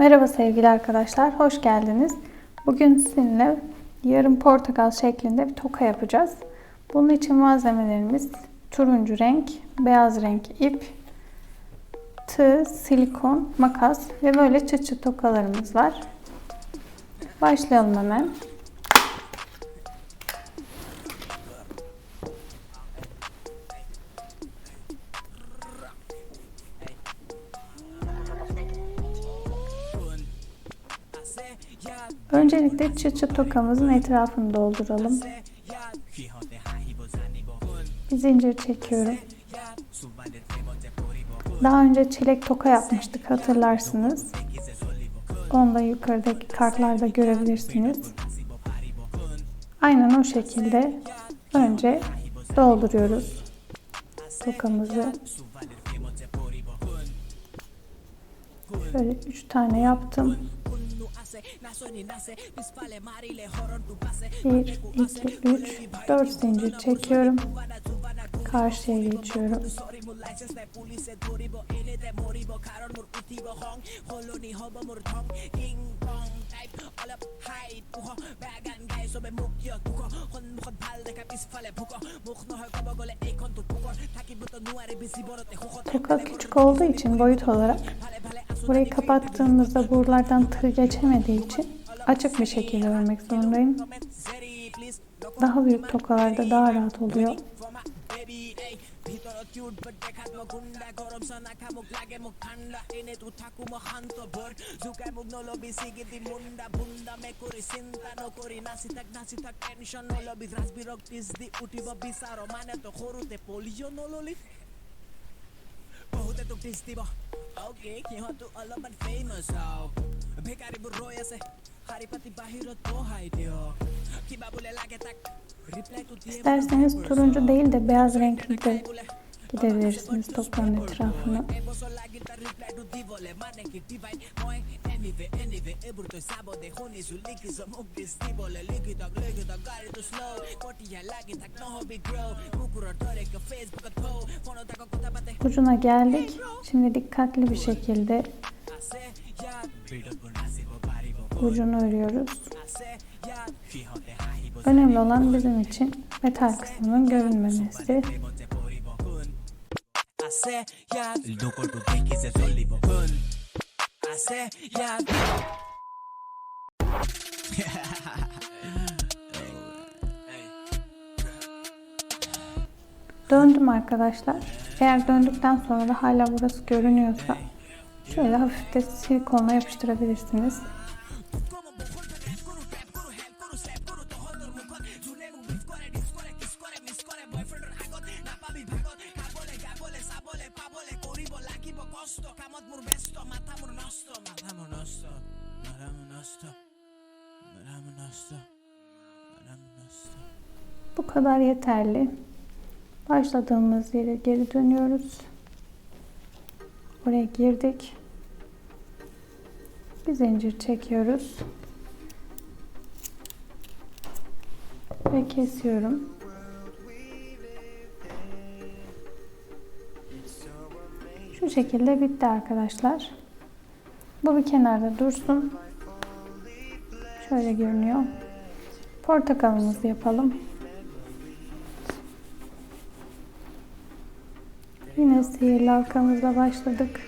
Merhaba sevgili arkadaşlar, hoş geldiniz. Bugün sizinle yarım portakal şeklinde bir toka yapacağız. Bunun için malzemelerimiz turuncu renk, beyaz renk ip, tığ, silikon, makas ve böyle çıt tokalarımız var. Başlayalım hemen. Çıt çıt tokamızın etrafını dolduralım. Bir zincir çekiyorum. Daha önce çilek toka yapmıştık hatırlarsınız. Onu da yukarıdaki kartlarda görebilirsiniz. Aynen o şekilde önce dolduruyoruz tokamızı. Böyle 3 tane yaptım. 1, 2, 3, 4 zincir çekiyorum. Karşıya geçiyorum. Toka küçük olduğu için boyut olarak burayı kapattığımızda buralardan tığ geçemediği için açık bir şekilde örmek zorundayım. Daha büyük tokalarda daha rahat oluyor. Okay, kjør du alle man famous oh. af Pekari buroya se eh. Haripati bahiro tohay diyor İsterseniz turuncu değil de beyaz renkli de Gidebilirsiniz toplanın etrafına. Ucuna geldik. Şimdi dikkatli bir şekilde ucunu örüyoruz. Önemli olan bizim için metal kısmının görünmemesi. Hace ya Ildo korkutik ise solibo Bun Hace ya Döndüm arkadaşlar. Eğer döndükten sonra da hala burası görünüyorsa şöyle hafif de silikonla yapıştırabilirsiniz. Bu kadar yeterli. Başladığımız yere geri dönüyoruz. Oraya girdik. Bir zincir çekiyoruz. Ve kesiyorum. Şu şekilde bitti arkadaşlar. Bu bir kenarda dursun. Şöyle görünüyor. Portakalımızı yapalım. Yine sihirli halkamızla başladık.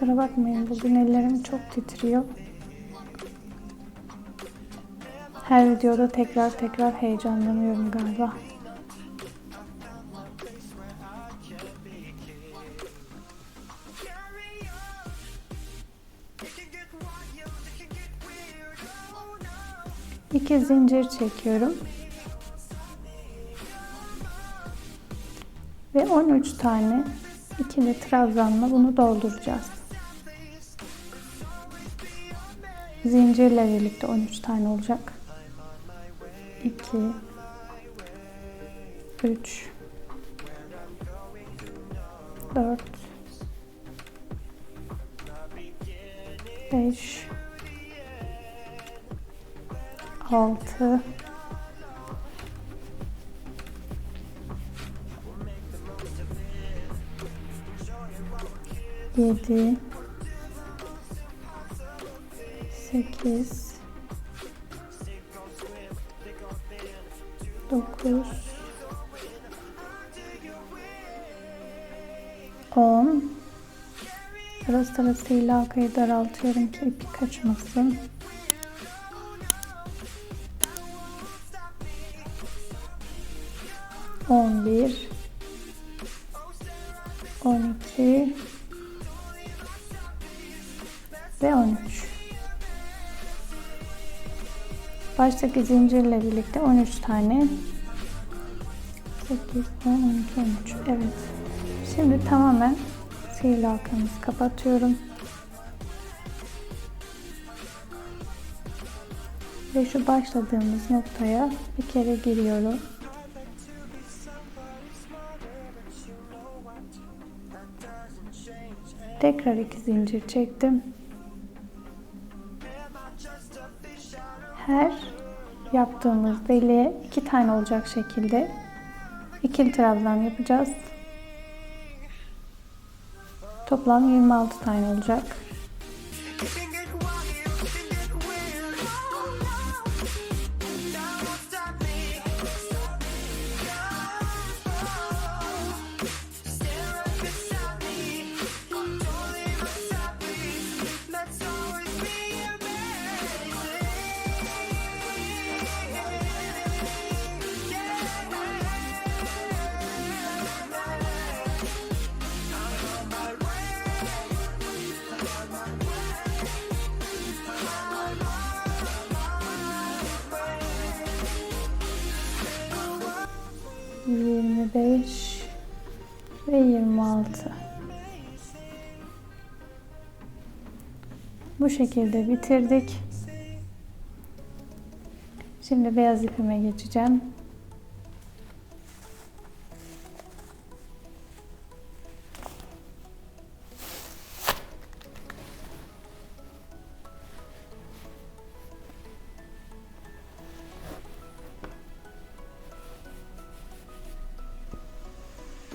Kusura bakmayın bugün ellerim çok titriyor. Her videoda tekrar tekrar heyecanlanıyorum galiba. İki zincir çekiyorum. Ve 13 tane ikili trabzanla bunu dolduracağız. Zincirle birlikte 13 tane olacak. 2 3 4 5 6 7 8 9 10 Ara sırasıyla halkayı daraltıyorum ki ipi kaçmasın. On bir, on iki ve on üç. Baştaki zincirle birlikte 13 tane 8, 10, 12, 13. Evet. Şimdi tamamen sihirli halkamızı kapatıyorum. Ve şu başladığımız noktaya bir kere giriyorum. Tekrar iki zincir çektim. Her yaptığımız deliğe iki tane olacak şekilde ikili trabzan yapacağız. Toplam 26 tane olacak. 25 ve 26. Bu şekilde bitirdik. Şimdi beyaz ipime geçeceğim.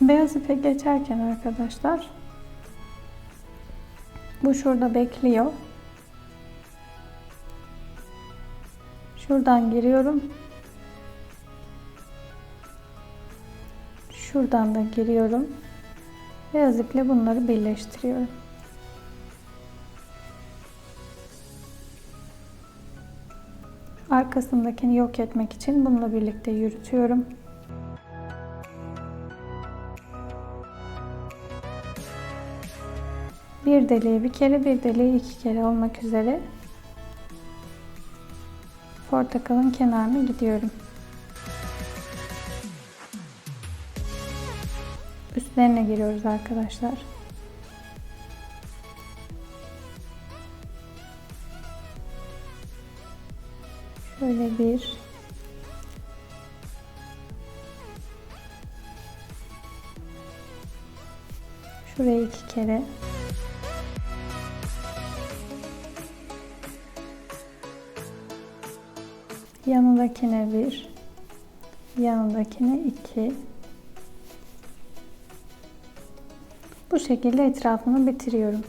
Beyaz ipe geçerken arkadaşlar bu şurada bekliyor. Şuradan giriyorum. Şuradan da giriyorum. Beyaz iple bunları birleştiriyorum. Arkasındakini yok etmek için bununla birlikte yürütüyorum. Bir deliği bir kere, bir deliği iki kere olmak üzere portakalın kenarına gidiyorum. Üstlerine giriyoruz arkadaşlar. Şöyle bir Şuraya iki kere yanındakine bir yanındakine iki bu şekilde etrafını bitiriyorum.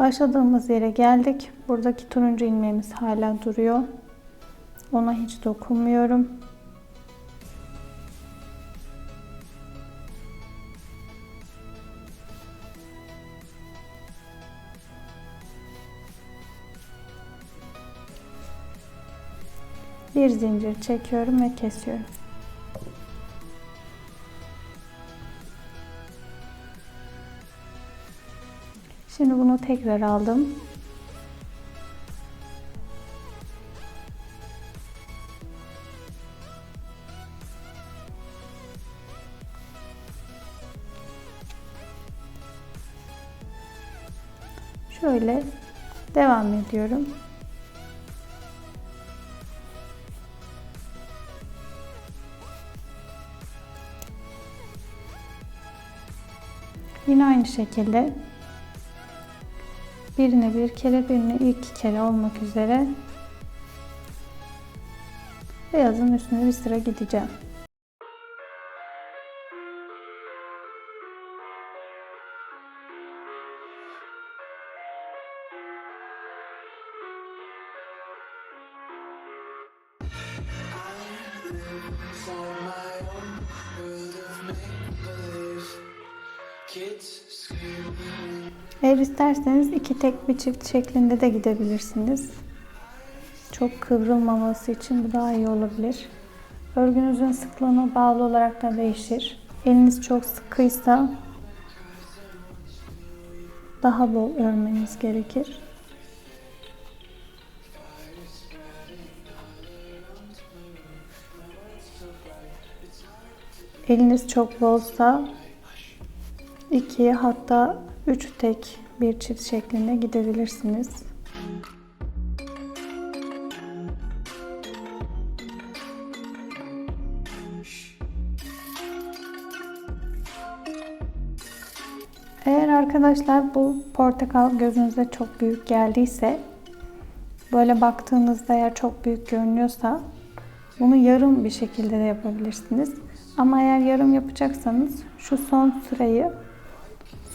Başladığımız yere geldik. Buradaki turuncu ilmeğimiz hala duruyor. Ona hiç dokunmuyorum. Bir zincir çekiyorum ve kesiyorum. Şimdi bunu tekrar aldım. Şöyle devam ediyorum. Yine aynı şekilde birini bir kere birini iki kere olmak üzere beyazın üstüne bir sıra gideceğim. Eğer isterseniz iki tek bir çift şeklinde de gidebilirsiniz. Çok kıvrılmaması için bu daha iyi olabilir. Örgünüzün sıklığına bağlı olarak da değişir. Eliniz çok sıkıysa daha bol örmeniz gerekir. Eliniz çok bolsa ikiye hatta üç tek bir çift şeklinde gidebilirsiniz. Eğer arkadaşlar bu portakal gözünüze çok büyük geldiyse böyle baktığınızda eğer çok büyük görünüyorsa bunu yarım bir şekilde de yapabilirsiniz. Ama eğer yarım yapacaksanız şu son sırayı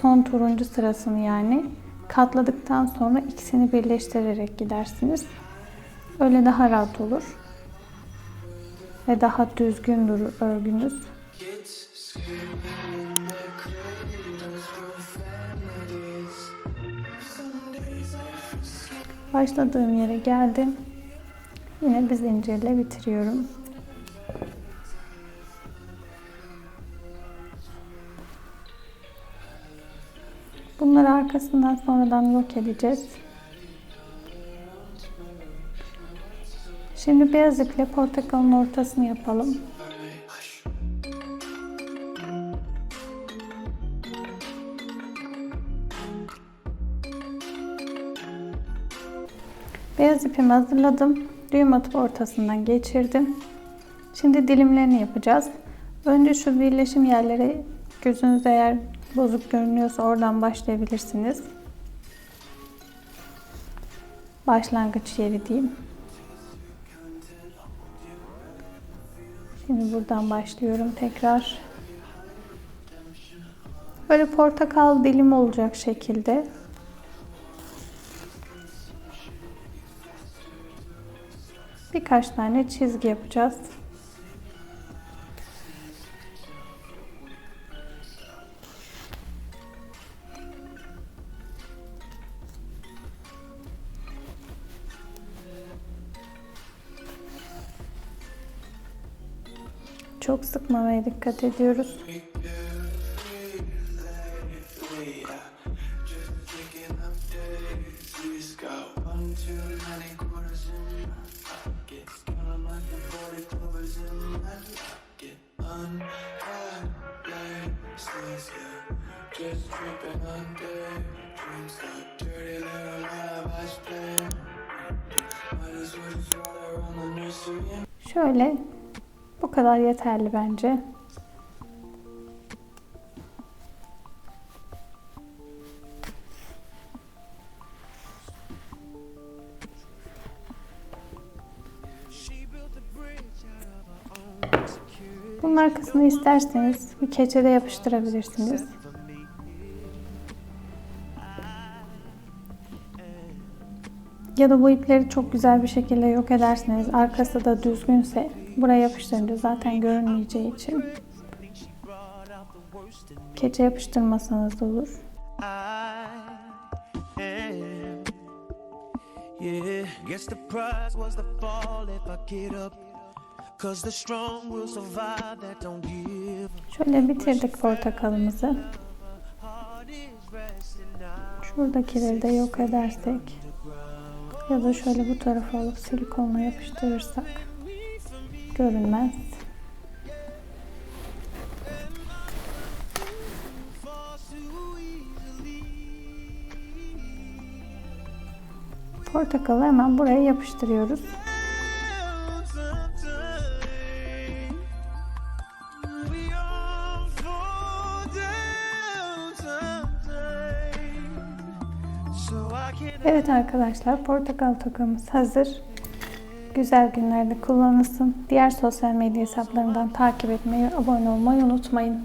son turuncu sırasını yani katladıktan sonra ikisini birleştirerek gidersiniz. Öyle daha rahat olur. Ve daha düzgün durur örgünüz. Başladığım yere geldim. Yine bir zincirle bitiriyorum. Bunları arkasından sonradan yok edeceğiz. Şimdi beyaz iple portakalın ortasını yapalım. Beyaz ipimi hazırladım. Düğüm atıp ortasından geçirdim. Şimdi dilimlerini yapacağız. Önce şu birleşim yerleri gözünüz eğer bozuk görünüyorsa oradan başlayabilirsiniz. Başlangıç yeri diyeyim. Şimdi buradan başlıyorum tekrar. Böyle portakal dilim olacak şekilde birkaç tane çizgi yapacağız. Sıkmamaya dikkat ediyoruz. Şöyle kadar yeterli bence. Bunun arkasını isterseniz bir keçede yapıştırabilirsiniz. Ya da bu ipleri çok güzel bir şekilde yok ederseniz arkası da düzgünse buraya yapıştırınca zaten görünmeyeceği için keçe yapıştırmasanız da olur. Yeah, guess the prize was the fall if I get up. Cause the strong will survive that don't give. Şöyle bitirdik portakalımızı. Şuradakileri de yok edersek ya da şöyle bu tarafa alıp silikonla yapıştırırsak görünmez. Portakalı hemen buraya yapıştırıyoruz. Evet arkadaşlar portakal tokamız hazır. Güzel günlerde kullanılsın. Diğer sosyal medya hesaplarından takip etmeyi, abone olmayı unutmayın.